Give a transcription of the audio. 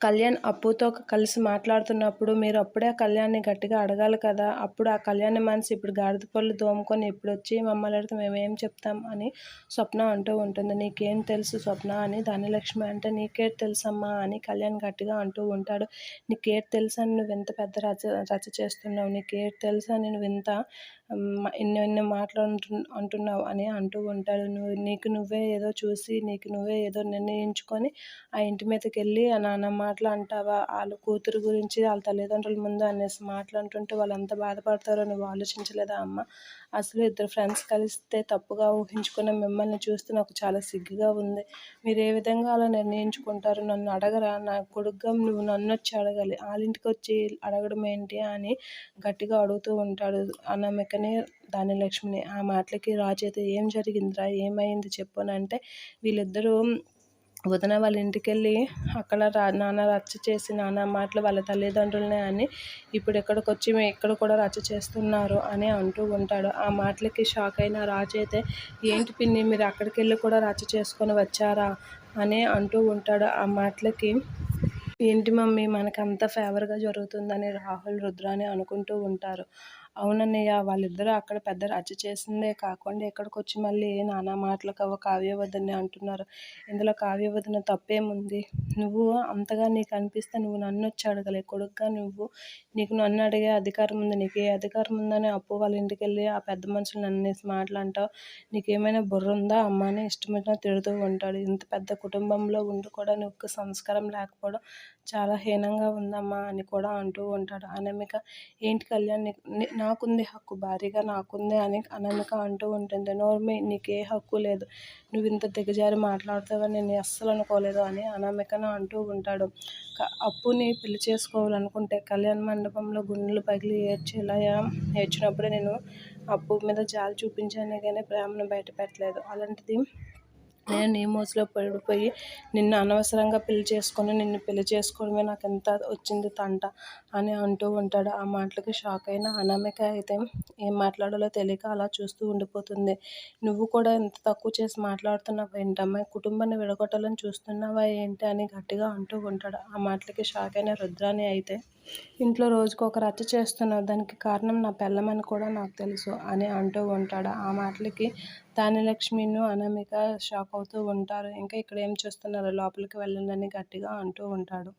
కళ్యాణ్ అప్పుతో కలిసి మాట్లాడుతున్నప్పుడు మీరు అప్పుడే కళ్యాణ్ని గట్టిగా అడగాలి కదా. అప్పుడు ఆ కళ్యాణ్ మనసు ఇప్పుడు గాడిద పళ్ళు దోముకొని ఇప్పుడు వచ్చి మమ్మల్ని అడిగితే మేమేం చెప్తాం అని స్వప్న అంటూ ఉంటుంది. నీకేం తెలుసు స్వప్న అని. ధనలక్ష్మి అంటే నీకే తెలుసమ్మా అని కళ్యాణ్ గట్టిగా అంటూ ఉంటాడు. నీకేట్ తెలుసా నువ్వు ఎంత పెద్ద రచ రచ చేస్తున్నావు. నీకేం తెలుసా అని నువ్వు ఇంత ఇన్ని ఎన్నో మాటలు అంటు అంటున్నావు అని అంటూ ఉంటాడు. నువ్వు నీకు నువ్వే ఏదో చూసి నీకు నువ్వే ఏదో నిర్ణయించుకొని ఆ ఇంటి మీదకి వెళ్ళి ఆ నాన్న మాటలు అంటావా? వాళ్ళ కూతురు గురించి వాళ్ళ తల్లిదండ్రుల ముందు అనేసి మాటలు అంటుంటే వాళ్ళు ఎంత బాధపడతారో నువ్వు ఆలోచించలేదా అమ్మ? అసలు ఇద్దరు ఫ్రెండ్స్ కలిస్తే తప్పుగా ఊహించుకున్న మిమ్మల్ని చూస్తే నాకు చాలా సిగ్గుగా ఉంది. మీరు ఏ విధంగా అలా నిర్ణయించుకుంటారు నన్ను అడగరా? నా కొడుగ్గా నువ్వు నన్ను వచ్చి అడగాలి. వాళ్ళ ఇంటికి వచ్చి అడగడం ఏంటి అని గట్టిగా అడుగుతూ ఉంటాడు. అనామికని దాని లక్ష్మిని ఆ మాటలకి రాజు ఏం జరిగిందిరా ఏమైంది చెప్పు అంటే వీళ్ళిద్దరూ వదిన వాళ్ళ ఇంటికి వెళ్ళి అక్కడ రా నాన్న రచ్చ చేసి నాన్న మాటలు వాళ్ళ తల్లిదండ్రులనే అని ఇప్పుడు ఎక్కడికి వచ్చి ఇక్కడ కూడా రచ్చ చేస్తున్నారు అని అంటూ ఉంటాడు. ఆ మాటలకి షాక్ అయిన రాజు అయితే ఏంటి పిన్ని మీరు అక్కడికి వెళ్ళి కూడా రచ్చ చేసుకొని వచ్చారా? అని అంటూ ఉంటాడు. ఆ మాటలకి ఏంటి మమ్మీ మనకంత అంత ఫేవర్గా జరుగుతుందని రాహుల్ రుద్రాని అనుకుంటూ ఉంటారు. అవునన్నయ్య వాళ్ళిద్దరూ అక్కడ పెద్ద రచ్చ చేసిందే కాకుండా ఇక్కడికి వచ్చి మళ్ళీ నానా మాటలు అవ కావ్యవదని అంటున్నారు. ఇందులో కావ్యవదన తప్పేముంది? నువ్వు అంతగా నీకు అనిపిస్తే నువ్వు నన్ను వచ్చి అడగలే. కొడుకుగా నువ్వు నీకు నన్ను అడిగే అధికారం ఉంది. నీకు ఏ అధికారం ఉందని అప్పు వాళ్ళ ఇంటికి వెళ్ళి ఆ పెద్ద మనుషులు నన్ను మాటలంటావు నీకేమైనా బుర్ర ఉందా అమ్మని ఇష్టమైన తిడుతూ ఉంటాడు. ఇంత పెద్ద కుటుంబంలో ఉండి కూడా నువ్వు సంస్కారం లేకపోవడం చాలా హీనంగా ఉందమ్మా అని కూడా అంటూ ఉంటాడు. అనమిక ఏంటి కళ్యాణ్ నాకుంది హక్కు భారీగా నాకుంది అని అనామిక అంటూ ఉంటుంది. నోర్మి నీకే హక్కు లేదు. నువ్వు ఇంత దిగజారి మాట్లాడుతావని నేను అస్సలు అనుకోలేదు అని అనామికను అంటూ ఉంటాడు. అప్పుని పెళ్ళి చేసుకోవాలనుకుంటే కళ్యాణ మండపంలో గుండెలు పగిలి ఏడ్చేలా ఏడ్చినప్పుడే నేను అప్పు మీద జాలి చూపించానే కానీ ప్రేమను బయట పెట్టలేదు. అలాంటిది నేను నీ మోజులో పడిపోయి నిన్ను అనవసరంగా పెళ్ళి చేసుకొని నిన్ను పెళ్ళి చేసుకోవడమే నాకు ఎంత వచ్చింది తంట అని అంటూ ఉంటాడు. ఆ మాటలకి షాక్ అయిన అనామిక అయితే ఏం మాట్లాడాలో తెలియక అలా చూస్తూ ఉండిపోతుంది. నువ్వు కూడా ఎంత తక్కువ చేసి మాట్లాడుతున్నావు ఏంటమ్మా కుటుంబాన్ని విడగొట్టాలని చూస్తున్నావా ఏంటి అని గట్టిగా అంటూ ఉంటాడు. ఆ మాటలకి షాక్ అయిన రుద్రాని అయితే ఇంట్లో రోజుకు ఒక రచ్చ చేస్తున్నావు దానికి కారణం నా పెళ్ళమని కూడా నాకు తెలుసు అని అంటూ ఉంటాడు. ఆ మాటలకి తానిలక్ష్మిను అనామిక షాక్ అవుతూ ఉంటారు. ఇంకా ఇక్కడ ఏం చేస్తున్నారు లోపలికి వెళ్ళండి గట్టిగా అంటూ ఉంటాడు.